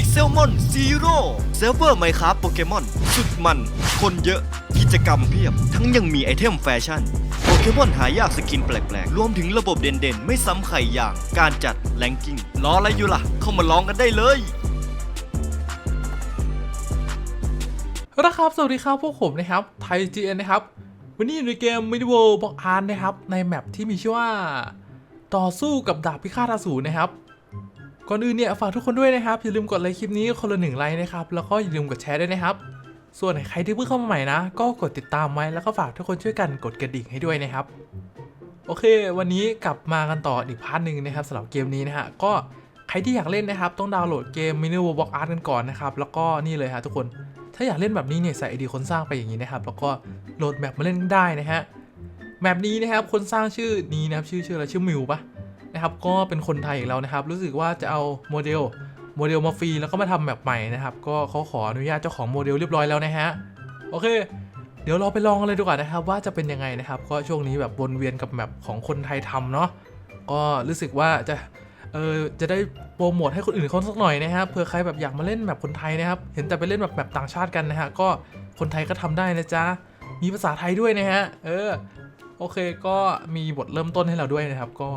พิกเซลมอนซีโร่เซิร์ฟเวอร์ไมครับโปเกมอนสุดมัน คนเยอะกิจกรรมเพียบ ทั้งยังมีไอเทมแฟชั่น โปเกมอนหายากสกินแปลกๆ รวมถึงระบบเด่นๆ ไม่ซ้ำใครอย่างการจัดแรงกิ้งรออะไรอยู่ล่ะ เข้ามาลองกันได้เลยนะครับ สวัสดีครับ พวกผมนะครับไทย GN นนะครับ วันนี้อยู่ในเกม m i d w o r l d บอกอาร์นะครับ ในแมปที่มีชื่อว่า ต่อสู้กับดาบพิฆาตอสูรนะครับ ก่อนอื่นเนี่ยฝากทุกคนด้วยนะครับ อย่าลืมกดไลค์คลิปนี้คนละหนึ่งไลค์นะครับ แล้วก็อย่าลืมกดแชร์ด้วยนะครับ ส่วนใครที่เพิ่งเข้ามาใหม่นะ ก็กดติดตามไว้แล้วก็ฝากทุกคนช่วยกันกดกระดิ่งให้ด้วยนะครับ โอเค วันนี้กลับมากันต่ออีกพาร์ทหนึ่งนะครับสำหรับเกมนี้นะฮะก็ใครที่อยากเล่นนะครับ ต้องดาวน์โหลดเกม m i n i w o r l d Block Art กันก่อนนะครับแล้วก็นี่เลยฮะทุกคนถ้าอยากเล่นแบบนี้เนี่ยใส่ไอดีคนสร้างไปอย่างนี้นะครับ แล้วก็โหลดแมปมาเล่นได้นะฮะแมปนี้นะครับคนสร้างชื่อนี้นะครับชื่อชื่ออะไรชื่อมิวปะ นะครับก็เป็นคนไทยอีกแล้วนะครับ รู้สึกว่าจะเอาโมเดลโมเดลมาฟรีแล้วก็มาทำแมปใหม่นะครับ ก็เขาขออนุญาตเจ้าของโมเดลเรียบร้อยแล้วนะฮะโอเค เดี๋ยวเราไปลองกันเลยดีกว่านะครับ ว่าจะเป็นยังไงนะครับ ก็ช่วงนี้แบบวนเวียนกับแมปของคนไทยทำเนาะก็รู้สึกว่าจะเออจะได้โปรโมทให้คนอื่นเขาสักหน่อยนะครับเผื่อใครแบบอยากมาเล่นแบบคนไทยนะครับ เห็นแต่ไปเล่นแบบแบบต่างชาติกันนะฮะก็คนไทยก็ทำได้นะจ๊ะมีภาษาไทยด้วยนะฮะเออโอเคก็มีบทเริ่มต้นให้เราด้วยนะครับ ก็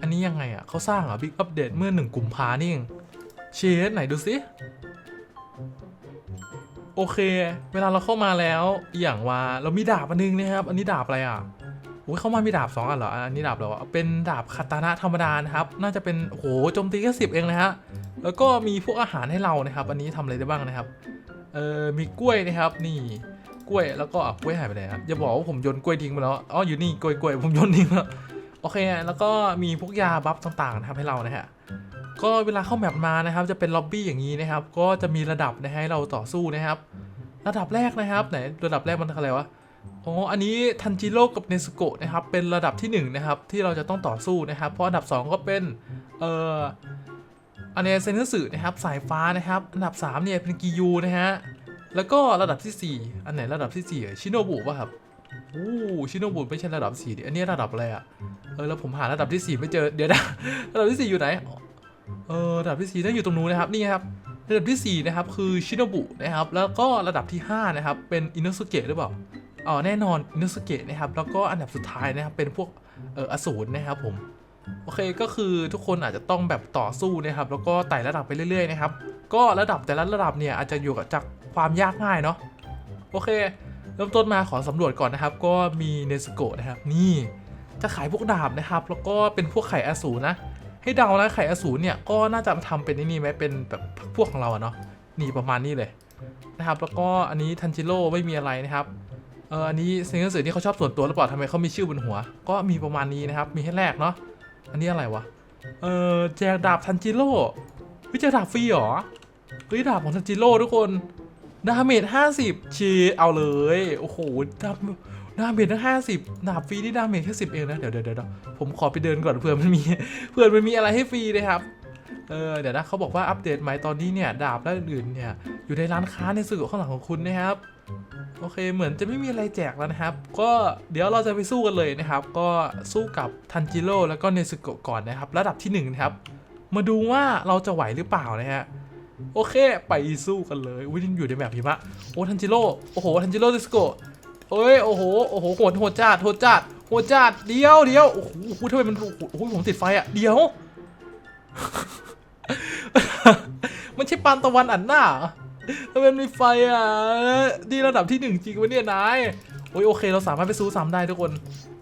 อันนี้ยังไงอะเขาสร้างอะบิ๊กอัปเดตเมื่อหนึ่งกุมภานี่เองเชดไหนดูสิโอเค เวลาเราเข้ามาแล้วอหย่างว่าเรามีดาบอันนึงนะครับ อันนี้ดาบอะไรอะโอ้ยเข้ามามีดาบ2อันเหรอ อันนี้ดาบเหรอเป็นดาบคาตานะธรรมดานะครับ น่าจะเป็นโอ้โหโจมตีแค่สิบเองนะฮะ แล้วก็มีพวกอาหารให้เรานะครับ อันนี้ทำอะไรได้บ้างนะครับ เออมีกล้วยนะครับ นี่กล้วย แล้วก็อะกล้วยหายไปไหนครับอย่าบอกว่าผมโยนกล้วยทิ้งไปแล้ว อ๋อ อยู่นี่กล้วยกล้วยผมโยนทิ้งแล้ว โอเค แล้วก็มีพวกยาบัฟต่างๆนะครับให้เรานะฮะก็เวลาเข้าแมปมานะครับจะเป็นล็อบบี้อย่างนี้นะครับ ก็จะมีระดับนะฮะให้เราต่อสู้นะครับ ระดับแรกนะครับไหนระดับแรกมันอะไรวะอ๋ออันนี้ทันจิโร่กับเนสโกะนะครับเป็นระดับที่1นะครับที่เราจะต้องต่อสู้นะครับ เพราะอันดับ 2 ก็เป็นเอ่ออันเนเซนเนสึนะครับสายฟ้านะครับ อันดับ3เนี่ยเป็นกิยูนะฮะแล้วก็ระดับทีสี่4 อันไหนระดับที่4อ่ชิโนบุป่ะครับ อู้ชิโนบุไม่ใช่ระดับ4ดิอันนี้ระดับอะไรอะเออแล้วผมหาระดับที่ 4 ไม่เจอเดี๋ยวนะระดับที่ 4 อยู่ไหนเออระดับที่ 4น่าอยู่ตรงนู้นนะครับนี่ครับระดับทีสี่ 4 นะครับคือชิโนบุนะครับแล้วก็ระดับที่ 5 นะครับ เป็นอินโนสุเกะหรือเปล่าอ๋อแน่นอนอินโนสุเกะนะครับแล้วก็อันดับสุดท้ายนะครับเป็นพวกเอออสูรนะครับผมโอเคก็คือทุกคนอาจจะต้องแบบต่อสู้นะครับแล้วก็ไต่ระดับไปเรื่อยๆนะครับก็ระดับแต่ละระดับเนี่ยอาจจะอยู่กับจากความยากง่ายเนาะโอเค เริ่มต้นมาขอสำรวจก่อนนะครับ ก็มีเนสโกะนะครับ นี่จะขายพวกดาบนะครับ แล้วก็เป็นพวกไข่อสูรนะ ให้เดานะไข่อสูรเนี่ยก็น่าจะทำเป็นนี่ไหมเป็นแบบพวกของเราอะเนาะนี่ประมาณนี้เลยนะครับ แล้วก็อันนี้ทันจิโร่ไม่มีอะไรนะครับเอออันนี้เซนเซอร์ที่เขาชอบส่วนตัวหรือเปล่าทำไมเขามีชื่อบนหัว ก็มีประมาณนี้นะครับ มีให้แรกเนาะอันนี้อะไรวะเออแจกดาบทันจิโร่เฮ้ยแจกดาบฟรีเหรอเฮ้ยดาบของทันจิโร่ทุกคน ดาเมจ50ชีเอาเลย โอ้โหดาดาเมจตั้ง50ดาบฟรีที่ดาเมจแค่10เองนะ เดี๋ยวเดี๋ยวเดี๋ยวผมขอไปเดินก่อนเผื่อมันมีเผื่อมันมีอะไรให้ฟรีนะครับ เออเดี๋ยวนะเขาบอกว่าอัปเดตใหม่ตอนนี้เนี่ย ดาบและอื่นๆเนี่ย อยู่ในร้านค้าในสื่อข้างหลังของคุณนะครับ โอเคเหมือนจะไม่มีอะไรแจกแล้วนะครับ ก็เดี๋ยวเราจะไปสู้กันเลยนะครับ ก็สู้กับทันจิโร่แล้วก็เนซึโกะก่อนนะครับ ระดับที่หนึ่งนะครับ มาดูว่าเราจะไหวหรือเปล่านะฮะ โอเค ไปสู้กันเลยวินอยู่ในแบบหิมะโอ้ทันจิโร่โอ้โหทันจิโร่เนซึโกะเอ้ยโอ้โหโอ้โหโหดโหดจัดโหดจัดโหดจัดเดียวเดียวโอ้โหโอ้โหทำไมมันโอ้โหผมติดไฟอะเดียว มันใช่ปานตะวันอันหน้าทำไมมีไฟอะนี่ระดับที่หนึ่งจริงวะเนี่ยนายโอ้ยโอเคเราสามารถไปสู้ซ้ำได้ทุกคน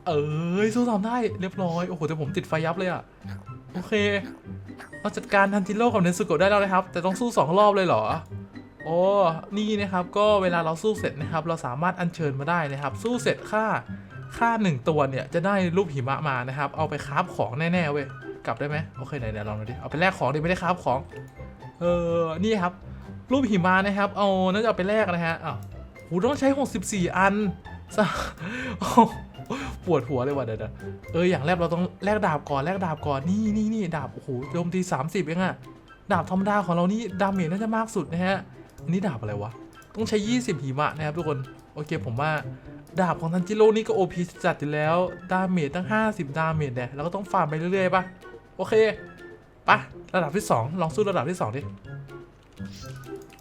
เอ้ยสู้ซ้ำได้เรียบร้อยโอ้โหแต่ผมติดไฟยับเลยอะโอเค เราจัดการทันจิโร่กับเนซุโกะได้แล้วนะครับ แต่ต้องสู้สองรอบเลยเหรอ โอ้ นี่นะครับก็เวลาเราสู้เสร็จนะครับ เราสามารถอัญเชิญมาได้นะครับ สู้เสร็จค่าค่าหนึ่งตัวเนี่ยจะได้รูปหิมะมานะครับ เอาไปคราฟของแน่ๆเว้ยกลับได้ไหมโอเคไหนเดี๋ยวลองดูดิเอาไปแลกของดิไม่ได้คราฟของ เออนี่ครับ รูปหิมะนะครับ เอาน่าจะเอาไปแลกนะฮะอ้าวโหต้องใช้ 64 อันซะโอ้ ปวดหัวเลยว่ะเดี๋ยวเอออย่างแรกเราต้องแลกดาบก่อนแลกดาบก่อนนี่นี่นี่ดาบโอ้โหโจมตี30เองอะดาบธรรมดาของเรานี่ดาเมจน่าจะมากสุดนะฮะนนี้ดาบอะไรวะต้องใช้ 20หิมะนะครับทุกคนโอเคผมว่าดาบของทันจิโร่นี่ก็ OP จัดอยู่แล้วดาเมจตั้ง 50 ดาเมจเนี่ยเราก็ต้องฟาร์มไปเรื่อยๆป่ะโอเคไประดับที่ 2 ลองสู้ระดับที่ 2 ดิ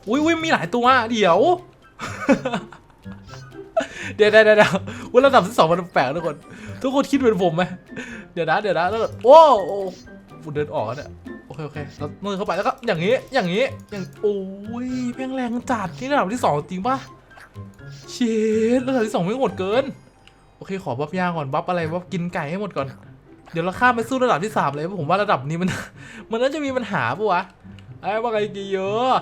อุ้ยอุ้ยมีหลายตัวเดี๋ยว เดี๋ยวเดี๋ยวเดี๋ยวเดี๋ยวว่าระดับที่สองมันแปลกทุกคน ทุกคนคิดเหมือนผมไหมเดี๋ยวนะเดี๋ยวนะแล้วก็โอ้โอ้เดินออกเนี่ยโอเคโอเคแล้วมือเข้าไปแล้วก็อย่างนี้อย่างนี้อย่างโอ้ยแม่งแรงจัดนี่ระดับที่สองจริงปะเชดระดับที่สองไม่งโหดเกิน โอเคขอบัฟยาก่อนบัฟอะไรบัฟกินไก่ให้หมดก่อนเดี๋ยวเราข้ามไปสู้ระดับที่สามเลยเพราะผมว่าระดับนี้มันมันน่าจะมีปัญหาปะวะไอ้ว่าไงกี่เยอะ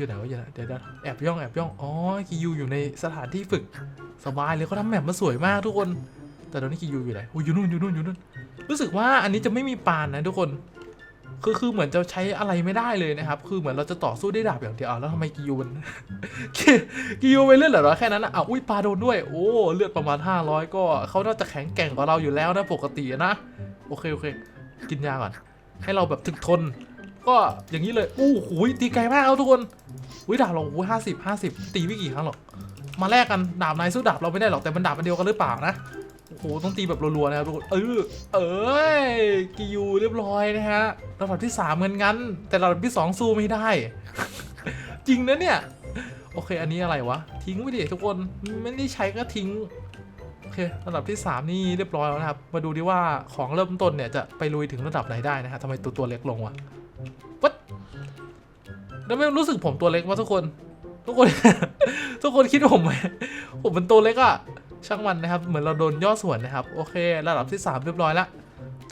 อยู่ไหนวะอยู่ไหนเดี๋ยวแอบย่องแอบย่องอ๋อกียูอยู่ในสถานที่ฝึกสบายเลยเขาทำแมปมาสวยมากทุกคน แต่ตอนนี้กียูอยู่ไหนโอ้ยอยู่นู่นอยู่นู่นอยู่นู่นรู้สึกว่าอันนี้จะไม่มีปานนะทุกคนคือคือเหมือนจะใช้อะไรไม่ได้เลยนะครับ คือเหมือนเราจะต่อสู้ได้ดาบอย่างเดียวแล้วทำไมกิยูมันกิยูไปเลือดเหรอแค่นั้นนะอ้าวอุ้ยปลาโดนด้วย โอ้เลือดประมาณ 500 ก็เขาน่าจะแข็งแกร่งกว่าเราอยู่แล้วนะปกตินะ โอเคโอเค กินยาก่อนให้เราแบบถึกทน ก็อย่างนี้เลยอู้หูยตีไกลมากครับทุกคนอุ้ยดาบเราห้าสิบห้าสิบตีไม่กี่ครั้งหรอก มาแลกกันดาบนายสู้ดาบเราไม่ได้หรอกแต่มันดาบอันเดียวกันหรือเปล่านะโอ้โหต้องตีแบบรัวๆนะครับทุกคนเออเอ้ยกิยูเรียบร้อยนะฮะระดับที่สามเงินงั้น แต่ระดับที่สองสู้ไม่ได้ จริงนะเนี่ยโอเค อันนี้อะไรวะ ทิ้งไปดิทุกคนไม่ได้ใช้ก็ทิ้ง โอเค ระดับที่ 3 นี่เรียบร้อยแล้วนะครับ มาดูดิว่าของเริ่มต้นเนี่ย จะไปลุยถึงระดับไหนได้นะฮะทำไมตัวตัวเล็กลงวะ วัดแล้วไม่รู้สึกผมตัวเล็กวะทุกคน ทุกคน ทุกคนคิดผมไหมผมเป็นตัวเล็กอะช่างมันนะครับ เหมือนเราโดนย่อส่วนนะครับ โอเค ระดับที่ 3 เรียบร้อยแล้ว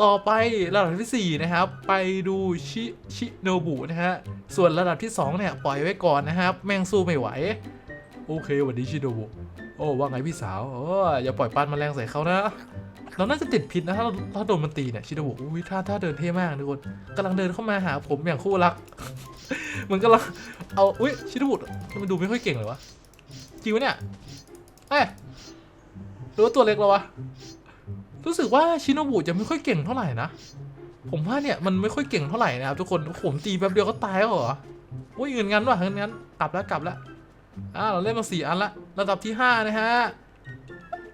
ต่อไประดับที่ 4 นะครับ ไปดูชิชิโนบุนะฮะ ส่วนระดับที่ 2 เนี่ย ปล่อยไว้ก่อนนะครับ แม่งสู้ไม่ไหว โอเควันนี้ชิโนบุ โอ้ว่าไงพี่สาวโอ้อย่าปล่อยปานแมลงใส่เขานะ เราน่าจะติดพิษนะถ้าเราถ้าโดนมันตีเนี่ยชิโนบุอุ้ยท่าท่าเดินเท่มากทุกคนกำลังเดินเข้ามาหาผมอย่างคู่รักเหมือนกำลังเอาอุ้ยชิโนบุมันดูไม่ค่อยเก่งเลยวะจริงวะเนี่ยเอ้ยหรือว่าตัวเล็กแล้ววะรู้สึกว่าชิโนบุจะไม่ค่อยเก่งเท่าไหร่นะผมว่าเนี่ยมันไม่ค่อยเก่งเท่าไหร่นะครับทุกคนผมตีแป๊บเดียวก็ตายแล้วเหรออุ้ยเงินงั้นว่ะเงินงั้นกลับแล้วกลับแล้ว อ่าเราเล่นมาสี่อันละระดับที่ห้านะฮะ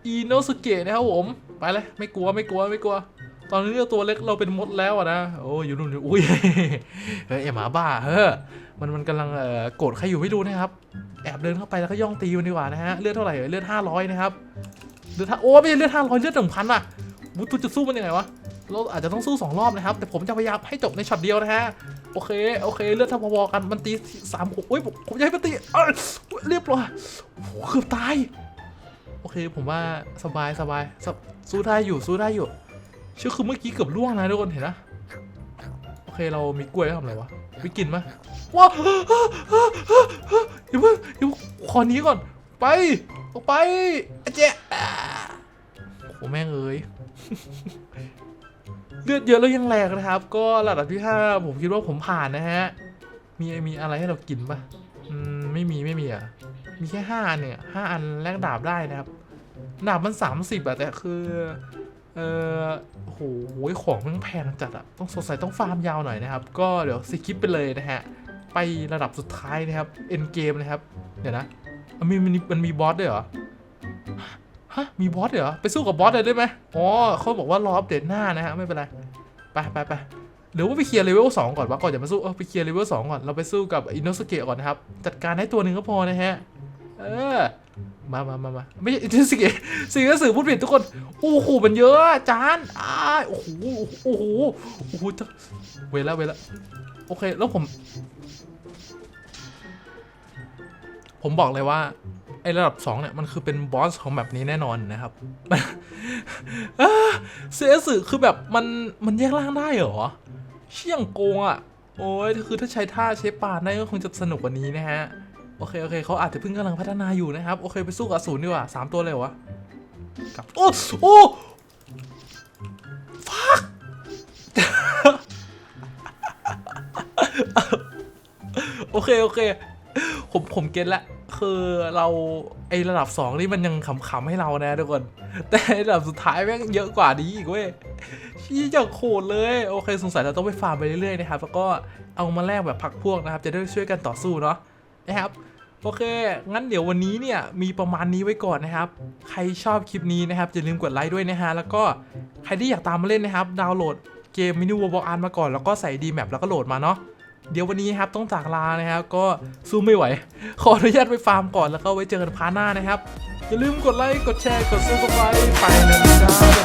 อิโนสุเกะนะครับผมไปเลยไม่กลัวไม่กลัวไม่กลัว ตอนนี้เลือกตัวเล็กเราเป็นมดแล้วนะโอ้ยอยู่นู่นอยู่อุ้ยเฮ้ยไอหมาบ้าเฮ้อมันมันกำลังเอ่อโกรธใครอยู่ไม่รู้นะครับแอบเดินเข้าไปแล้วก็ย่องตีมันดีกว่านะฮะเลือดเท่าไหร่เลือดห้าร้อยนะครับเลือดโอ้ไม่ใช่เลือดห้าร้อยเลือดหนึ่งพันอะบุตุจะสู้มันยังไงวะ เราอาจจะต้องสู้สองรอบนะครับ แต่ผมจะพยายามให้จบในช็อตเดียวนะฮะ โอเค โอเค เลือดเท่าพอๆกัน มันตีสามหกโอ้ย ผมจะให้มันตีเรียบร้อยโอ้เกือบตาย โอเค ผมว่าสบายสบายส,สู้ได้อยู่ สู้ได้อยู่ เชื่อคือเมื่อกี้เกือบล่วงนะทุกคนเห็นนะ โอเค เรามีกล้วยทำอะไรวะไปกินไหมว้าวเดี๋ยวเพิ่งเดี๋ยวขอนี้ก่อน ไป ออกไปอเจ๊โอ้แม่งเอ้ย ลือดเยอะแล้วยังแรงนะครับ ก็ระดับที่5ผมคิดว่าผมผ่านนะฮะ มีมีอะไรให้เรากินปะอืมไม่มีไม่มีอะ มีแค่5อันเนี่ยห้าอันแลกดาบได้นะครับ ดาบมัน30อะแต่คือเออโอ้โหของมันแพงจัดอะต้องสงสัยต้องฟาร์มยาวหน่อยนะครับ ก็เดี๋ยวสคิปไปเลยนะฮะ ไประดับสุดท้ายนะครับ เอ็นเกมนะครับ เดี๋ยวนะมันมีมันมีมันมีบอสด้วยเหรอ ฮะ มีบอสด้วยเหรอ ไปสู้กับบอสเลยได้ไหมอ๋อเขาบอกว่ารออัปเดตหน้านะฮะ ไม่เป็นไร ไปไปไปหรือว่าไปเคลียร์เลเวลสองก่อนวะก่อนจะมาสู้เออไปเคลียร์เลเวลสองก่อนเราไปสู้กับอินโนสเกะก่อนนะครับ จัดการให้ตัวหนึ่งก็พอนะฮะ เออ มามามามาไม่ใช่อินโนสเกะสื่อสื่อพูดผิดทุกคน โอ้โหมันเยอะจานอ้าโอ้โหโอ้โหโอ้โหเวลาเวลาโอเคแล้วผม ผมบอกเลยว่า ไอระดับ 2 เนี่ย มันคือเป็นบอสของแบบนี้แน่นอนนะครับเสียสื่อคือแบบมันมันแยกร่างได้เหรอ เชี่ยงโกงอะ โอ้ยคือถ้าใช้ท่าใช้ปานได้ก็คงจะสนุกกว่านี้นะฮะ โอเค โอเคเขาอาจจะเพิ่งกำลังพัฒนาอยู่นะครับ โอเคไปสู้กับอสูรดีกว่าสามตัวเลยวะกับโอ้โอ้ฟักโอเค โอเค ผมผมเก็ตละ คือเราไอระดับ 2 นี่มันยังขำๆให้เรานะทุกคน แต่ระดับสุดท้ายแม่งเยอะกว่านี้อีกเว้ยชี้จะโคตรเลย โอเคสงสัยเราต้องไปฟาร์มไปเรื่อยๆนะครับ แล้วก็เอามาแลกแบบพักพวกนะครับ จะได้ช่วยกันต่อสู้เนาะนะครับโอเค งั้นเดี๋ยววันนี้เนี่ยมีประมาณนี้ไว้ก่อนนะครับ ใครชอบคลิปนี้นะครับอย่าลืมกดไลค์ด้วยนะฮะ แล้วก็ใครที่อยากตามมาเล่นนะครับ ดาวน์โหลดเกมมินิวอลบอกอันมาก่อน แล้วก็ใส่ดีแมปแล้วก็โหลดมาเนาะ เดี๋ยววันนี้ครับต้องจากลานะครับ ก็สู้ไม่ไหว ขออนุญาตไปฟาร์มก่อนแล้วก็ไว้เจอกันพาร์ทหน้านะครับ อย่าลืมกดไลค์ กดแชร์ กดซับสไครต์ไปนะจ๊ะบ๊ายบาย